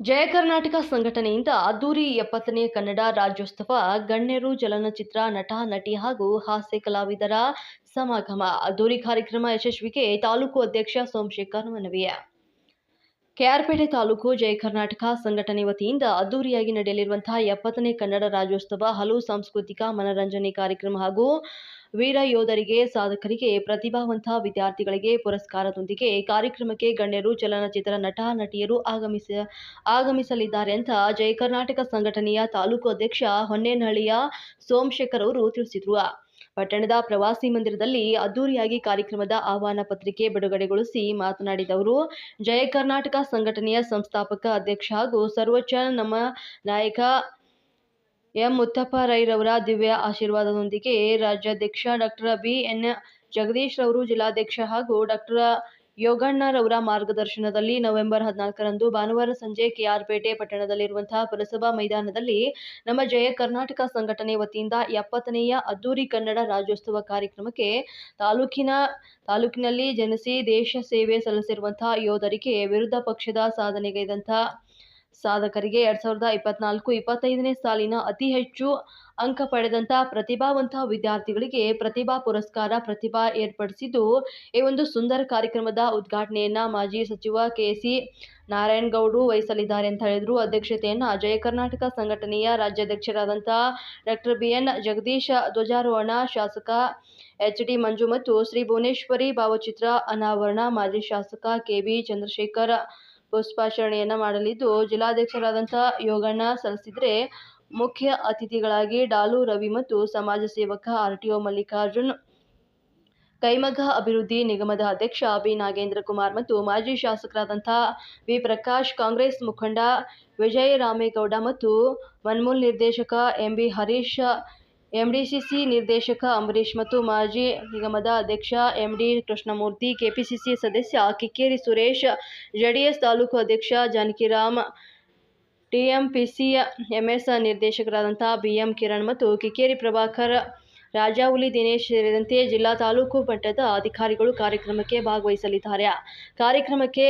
ಜಯ ಕರ್ನಾಟಕ ಸಂಘಟನೆಯಿಂದ ಅದ್ದೂರಿ ಎಪ್ಪತ್ತನೇ ಕನ್ನಡ ರಾಜ್ಯೋತ್ಸವ, ಗಣ್ಯರು ಚಲನಚಿತ್ರ, ನಟ, ನಟಿ ಹಾಗೂ ಹಾಸ್ಯ ಕಲಾವಿದರ ಸಮಾಗಮ. ಅದ್ದೂರಿ ಕಾರ್ಯಕ್ರಮ ಯಶಸ್ವಿಗೆ ತಾಲೂಕು ಅಧ್ಯಕ್ಷ ಸೋಮಶೇಖರ್ ಮನವಿ. ಕೆಆರ್ಪೇಟೆ ತಾಲೂಕು ಜಯ ಕರ್ನಾಟಕ ಸಂಘಟನೆ ವತಿಯಿಂದ ಅದ್ದೂರಿಯಾಗಿ ನಡೆಯಲಿರುವಂತಹ ಎಪ್ಪತ್ತನೇ ಕನ್ನಡ ರಾಜ್ಯೋತ್ಸವ ಹಲವು ಸಾಂಸ್ಕೃತಿಕ ಮನರಂಜನೆ ಕಾರ್ಯಕ್ರಮ ಹಾಗೂ ವೀರ ಯೋಧರಿಗೆ, ಸಾಧಕರಿಗೆ, ಪ್ರತಿಭಾವಂತ ವಿದ್ಯಾರ್ಥಿಗಳಿಗೆ ಪುರಸ್ಕಾರದೊಂದಿಗೆ ಕಾರ್ಯಕ್ರಮಕ್ಕೆ ಗಣ್ಯರು, ಚಲನಚಿತ್ರ ನಟ, ನಟಿಯರು ಆಗಮಿಸ, ಆಗಮಿಸಲಿದ್ದಾರೆ ಅಂತ ಜಯ ಕರ್ನಾಟಕ ಸಂಘಟನೆಯ ತಾಲೂಕು ಅಧ್ಯಕ್ಷ ಹೊನ್ನೇನಹಳ್ಳಿಯ ಸೋಮಶೇಖರ್ ಅವರು ತಿಳಿಸಿದರು. ಪಟ್ಟಣದ ಪ್ರವಾಸಿ ಮಂದಿರದಲ್ಲಿ ಅದ್ದೂರಿಯಾಗಿ ಕಾರ್ಯಕ್ರಮದ ಆಹ್ವಾನ ಪತ್ರಿಕೆ ಬಿಡುಗಡೆಗೊಳಿಸಿ ಮಾತನಾಡಿದ ಅವರು ಜಯ ಕರ್ನಾಟಕ ಸಂಘಟನೆಯ ಸಂಸ್ಥಾಪಕ ಅಧ್ಯಕ್ಷ ಹಾಗೂ ಸರ್ವೋಚ್ಚ ನಮ್ಮ ನಾಯಕ ಎಂ. ಮುತ್ತಪ್ಪ ರೈರವರ ದಿವ್ಯ ಆಶೀರ್ವಾದದೊಂದಿಗೆ ರಾಜ್ಯಾಧ್ಯಕ್ಷ ಡಾಕ್ಟರ್ ಬಿ. ಎನ್. ಜಗದೀಶ್ ರವರು ಜಿಲ್ಲಾಧ್ಯಕ್ಷ ಹಾಗೂ ಡಾಕ್ಟರ್ ಯೋಗಣ್ಣರವರ ಮಾರ್ಗದರ್ಶನದಲ್ಲಿ ನವೆಂಬರ್ ಹದಿನಾಲ್ಕರಂದು ಭಾನುವಾರ ಸಂಜೆ ಕೆಆರ್ಪೇಟೆ ಪಟ್ಟಣದಲ್ಲಿರುವಂತಹ ಪುರಸಭಾ ಮೈದಾನದಲ್ಲಿ ನಮ್ಮ ಜಯ ಕರ್ನಾಟಕ ಸಂಘಟನೆ ವತಿಯಿಂದ ಎಪ್ಪತ್ತನೆಯ ಅದ್ದೂರಿ ಕನ್ನಡ ರಾಜ್ಯೋತ್ಸವ ಕಾರ್ಯಕ್ರಮಕ್ಕೆ ತಾಲೂಕಿನ, ತಾಲೂಕಿನಲ್ಲಿ ಜನಿಸಿ ದೇಶ ಸೇವೆ ಸಲ್ಲಿಸಿರುವಂತಹ ಯೋಧರಿಗೆ ವಿರುದ್ಧ ಪಕ್ಷದ ಸಾಧನೆಗೈದಂಥ ಸಾಧಕರಿಗೆ ಎರಡ್ ಸಾವಿರದ ಇಪ್ಪತ್ನಾಲ್ಕು ಇಪ್ಪತ್ತೈದನೇ ಸಾಲಿನ ಅತಿ ಹೆಚ್ಚು ಅಂಕ ಪಡೆದಂಥ ಪ್ರತಿಭಾವಂತ ವಿದ್ಯಾರ್ಥಿಗಳಿಗೆ ಪ್ರತಿಭಾ ಪುರಸ್ಕಾರ ಪ್ರತಿಭಾ ಏರ್ಪಡಿಸಿದ್ದು ಈ ಒಂದು ಸುಂದರ ಕಾರ್ಯಕ್ರಮದ ಉದ್ಘಾಟನೆಯನ್ನ ಮಾಜಿ ಸಚಿವ ಕೆ ಸಿ ನಾರಾಯಣಗೌಡರು ವಹಿಸಲಿದ್ದಾರೆ ಅಂತ ಹೇಳಿದ್ರು. ಅಧ್ಯಕ್ಷತೆಯನ್ನ ಜಯ ಕರ್ನಾಟಕ ಸಂಘಟನೆಯ ರಾಜ್ಯಾಧ್ಯಕ್ಷರಾದಂಥ ಡಾಕ್ಟರ್ ಬಿ ಎನ್ ಜಗದೀಶ ಧ್ವಜಾರೋಹಣ, ಶಾಸಕ ಎಚ್ ಡಿ ಮಂಜು ಮತ್ತು ಶ್ರೀ ಭುವನೇಶ್ವರಿ ಭಾವಚಿತ್ರ ಅನಾವರಣ, ಮಾಜಿ ಶಾಸಕ ಕೆ ಬಿ ಚಂದ್ರಶೇಖರ್ ಪುಷ್ಪಾಚರಣೆಯನ್ನ ಮಾಡಲಿದ್ದು ಜಿಲ್ಲಾಧ್ಯಕ್ಷರಾದಂಥ ಯೋಗಣ್ಣ ಸಲ್ಲಿಸಿದ್ರೆ ಮುಖ್ಯ ಅತಿಥಿಗಳಾಗಿ ಡಾಲು ರವಿ ಮತ್ತು ಸಮಾಜ ಸೇವಕ ಆರ್ ಟಿ ಒ ಮಲ್ಲಿಕಾರ್ಜುನ್, ಕೈಮಗ್ಗ ಅಭಿವೃದ್ಧಿ ನಿಗಮದ ಅಧ್ಯಕ್ಷ ಬಿ ನಾಗೇಂದ್ರ ಕುಮಾರ್ ಮತ್ತು ಮಾಜಿ ಶಾಸಕರಾದಂಥ ವಿ ಪ್ರಕಾಶ್, ಕಾಂಗ್ರೆಸ್ ಮುಖಂಡ ವಿಜಯ ರಾಮೇಗೌಡ ಮತ್ತು ಮನ್ಮೂಲ್ ನಿರ್ದೇಶಕ ಎಂ ಬಿ ಹರೀಶ್ ಎಂಡಿಸಿಸಿ ನಿರ್ದೇಶಕ ಅಂಬರೀಶ್ ಮತ್ತು ಮಾಜಿ ನಿಗಮದ ಅಧ್ಯಕ್ಷ ಎಂಡಿ ಕೃಷ್ಣಮೂರ್ತಿ, ಕೆಪಿಸಿಸಿ ಸದಸ್ಯ ಕಿಕ್ಕೇರಿ ಸುರೇಶ್, ಜೆಡಿಎಸ್ ತಾಲೂಕು ಅಧ್ಯಕ್ಷ ಜಾನಕಿರಾಮ್, ಟಿಎಂಪಿಸಿ ಎಂಎಸ್ ನಿರ್ದೇಶಕರಾದಂಥ ಬಿಎಂ ಕಿರಣ್ ಮತ್ತು ಕಿಕ್ಕೇರಿ ಪ್ರಭಾಕರ್ ರಾಜಾವುಲಿ ದಿನೇಶ್ ಸೇರಿದಂತೆ ಜಿಲ್ಲಾ ತಾಲೂಕು ಮಟ್ಟದ ಅಧಿಕಾರಿಗಳು ಕಾರ್ಯಕ್ರಮಕ್ಕೆ ಭಾಗವಹಿಸಲಿದ್ದಾರೆ. ಕಾರ್ಯಕ್ರಮಕ್ಕೆ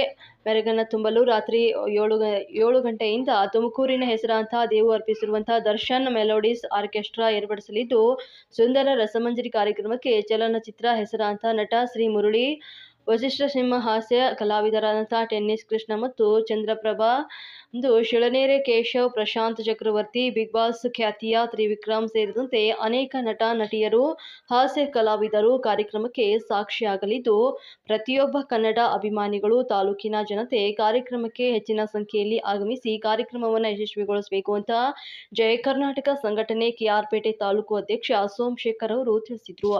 ಮೆರಗನ್ನ ತುಂಬಲು ರಾತ್ರಿ ಏಳು ಏಳು ಗಂಟೆಯಿಂದ ತುಮಕೂರಿನ ಹೆಸರಾಂತ ದೇವು ಅರ್ಪಿಸಿರುವಂತಹ ದರ್ಶನ್ ಮೆಲೋಡಿಸ್ ಆರ್ಕೆಸ್ಟ್ರಾ ಏರ್ಪಡಿಸಲಿದ್ದು, ಸುಂದರ ರಸಮಂಜರಿ ಕಾರ್ಯಕ್ರಮಕ್ಕೆ ಚಲನಚಿತ್ರ ಹೆಸರಾಂತ ನಟ ಶ್ರೀ ಮುರಳಿ ವಸಿಷ್ಠ ಸಿಂಹ ಹಾಸ್ಯ ಕಲಾವಿದರಾದಂಥ ಟೆನ್ನಿಸ್ ಕೃಷ್ಣ ಮತ್ತು ಚಂದ್ರಪ್ರಭಾ ಒಂದು ಶಿಳನೇರೆ ಕೇಶವ್, ಪ್ರಶಾಂತ್ ಚಕ್ರವರ್ತಿ, ಬಿಗ್ ಬಾಸ್ ಖ್ಯಾತಿಯ ತ್ರಿವಿಕ್ರಮ್ ಸೇರಿದಂತೆ ಅನೇಕ ನಟ, ನಟಿಯರು, ಹಾಸ್ಯ ಕಲಾವಿದರು ಕಾರ್ಯಕ್ರಮಕ್ಕೆ ಸಾಕ್ಷಿಯಾಗಲಿದ್ದು, ಪ್ರತಿಯೊಬ್ಬ ಕನ್ನಡ ಅಭಿಮಾನಿಗಳು ತಾಲೂಕಿನ ಜನತೆ ಕಾರ್ಯಕ್ರಮಕ್ಕೆ ಹೆಚ್ಚಿನ ಸಂಖ್ಯೆಯಲ್ಲಿ ಆಗಮಿಸಿ ಕಾರ್ಯಕ್ರಮವನ್ನು ಯಶಸ್ವಿಗೊಳಿಸಬೇಕು ಅಂತ ಜಯ ಕರ್ನಾಟಕ ಸಂಘಟನೆ ಕೆಆರ್ಪೇಟೆ ತಾಲೂಕು ಅಧ್ಯಕ್ಷ ಸೋಮಶೇಖರ್ ಅವರು ತಿಳಿಸಿದರು.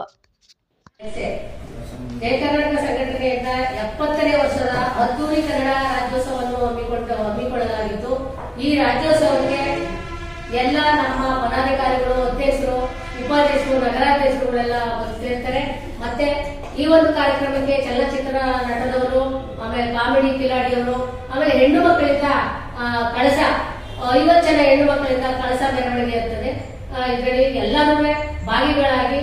ಕರ್ನಾಟಕ ಸಂಘಟನೆಯಿಂದ ಎಪ್ಪತ್ತನೇ ವರ್ಷದ ಅದ್ದೂರಿ ಕನ್ನಡ ರಾಜ್ಯೋತ್ಸವವನ್ನು ಹಮ್ಮಿಕೊಂಡು ಹಮ್ಮಿಕೊಳ್ಳಲಾಗಿತ್ತು. ಈ ರಾಜ್ಯೋತ್ಸವಕ್ಕೆ ಎಲ್ಲ ನಮ್ಮ ಪದಾಧಿಕಾರಿಗಳು, ಅಧ್ಯಕ್ಷರು, ಉಪಾಧ್ಯಕ್ಷರು, ನಗರಾಧ್ಯಕ್ಷರುಗಳೆಲ್ಲ ಬರ್ತಿರ್ತಾರೆ ಮತ್ತೆ ಈ ಒಂದು ಕಾರ್ಯಕ್ರಮಕ್ಕೆ ಚಲನಚಿತ್ರ ನಟದವರು ಆಮೇಲೆ ಕಾಮಿಡಿ ಕಿಲಾಡಿಯವರು ಆಮೇಲೆ ಹೆಣ್ಣು ಮಕ್ಕಳಿಂದ ಕಳಸ ಐವತ್ತು ಜನ ಹೆಣ್ಣು ಮಕ್ಕಳಿಂದ ಕಳಸ ಮೆರವಣಿಗೆ ಇರ್ತದೆ. ಇದರಲ್ಲಿ ಎಲ್ಲರೂ ಭಾಗಿಗಳಾಗಿ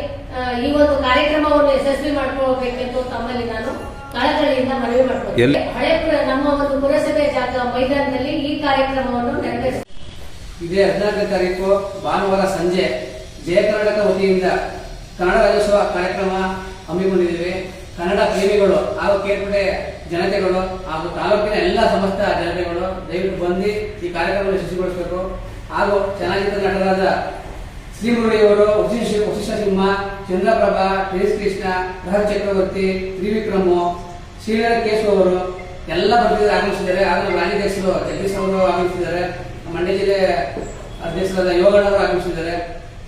ಈ ಒಂದು ಕಾರ್ಯಕ್ರಮವನ್ನು ಯಶಸ್ವಿ ಮಾಡ್ಕೊಳ್ಬೇಕೆಂದು ತಮ್ಮಲ್ಲಿ ನಾನು ಕಳಕಳಿಯಿಂದ ಮನವಿ ಮಾಡ್ತೀನಿ ಎಲ್ಲಿ? ಹಳೆ ನಮ್ಮ ಒಂದು ಪುರಸಭೆ ಜಾಗ ಮೈದಾನದಲ್ಲಿ ಈ ಕಾರ್ಯಕ್ರಮವನ್ನು ನೆರವೇರಿಸ ಇದೇ ಹದಿನಾಲ್ಕನೇ ತಾರೀಕು ಭಾನುವಾರ ಸಂಜೆ ಜಯ ಕರ್ನಾಟಕ ವತಿಯಿಂದ ಕನ್ನಡ ರಾಜ್ಯೋತ್ಸವ ಕಾರ್ಯಕ್ರಮ ಹಮ್ಮಿಕೊಂಡಿದ್ದೇವೆ. ಕನ್ನಡ ಪ್ರೇಮಿಗಳು ಹಾಗೂ ಕೇರ್ಪಡೆ ಜನತೆಗಳು ಹಾಗೂ ತಾಲೂಕಿನ ಎಲ್ಲ ಸಮಸ್ತ ಜನತೆಗಳು ದಯವಿಟ್ಟು ಬಂದು ಈ ಕಾರ್ಯಕ್ರಮ ಯಶಸ್ವಿಗೊಳಿಸಬೇಕು. ಹಾಗೂ ಚಲನಚಿತ್ರ ನಟರಾದ ಶ್ರೀಮುರಳಿಯವರು ವಸಿಷ್ಠ ವಶಿಷ್ಠ ಸಿಂಹ ಚಂದ್ರಪ್ರಭಾ ಟೇಸ್ ಕೃಷ್ಣ ಗೃಹ ಚಕ್ರವರ್ತಿ ತ್ರಿವಿಕ್ರಮ ಶ್ರೀಧರ ಕೇಶವ ಅವರು ಎಲ್ಲ ಬರ್ತಿದ್ದಾರೆ ಆಗಮಿಸಿದ್ದಾರೆ. ಹಾಗೂ ರಾಜ್ಯಾಧ್ಯಕ್ಷರು ಜಗದೀಶ್ ಅವರು ಆಗಮಿಸಿದ್ದಾರೆ. ಮಂಡ್ಯ ಜಿಲ್ಲೆ ಅಧ್ಯಕ್ಷರಾದ ಯೋಗಣ್ಣವರು ಆಗಮಿಸಿದ್ದಾರೆ.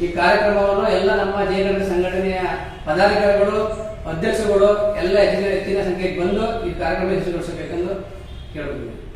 ಈ ಕಾರ್ಯಕ್ರಮವನ್ನು ಎಲ್ಲ ನಮ್ಮ ಜಯನಗರ ಸಂಘಟನೆಯ ಪದಾಧಿಕಾರಿಗಳು, ಅಧ್ಯಕ್ಷರುಗಳು ಎಲ್ಲ ಹೆಚ್ಚಿನ ಹೆಚ್ಚಿನ ಸಂಖ್ಯೆಗೆ ಬಂದು ಈ ಕಾರ್ಯಕ್ರಮ ಯಶಸ್ವಿಗೊಳಿಸಬೇಕೆಂದು ಕೇಳುತ್ತಿದ್ದೇನೆ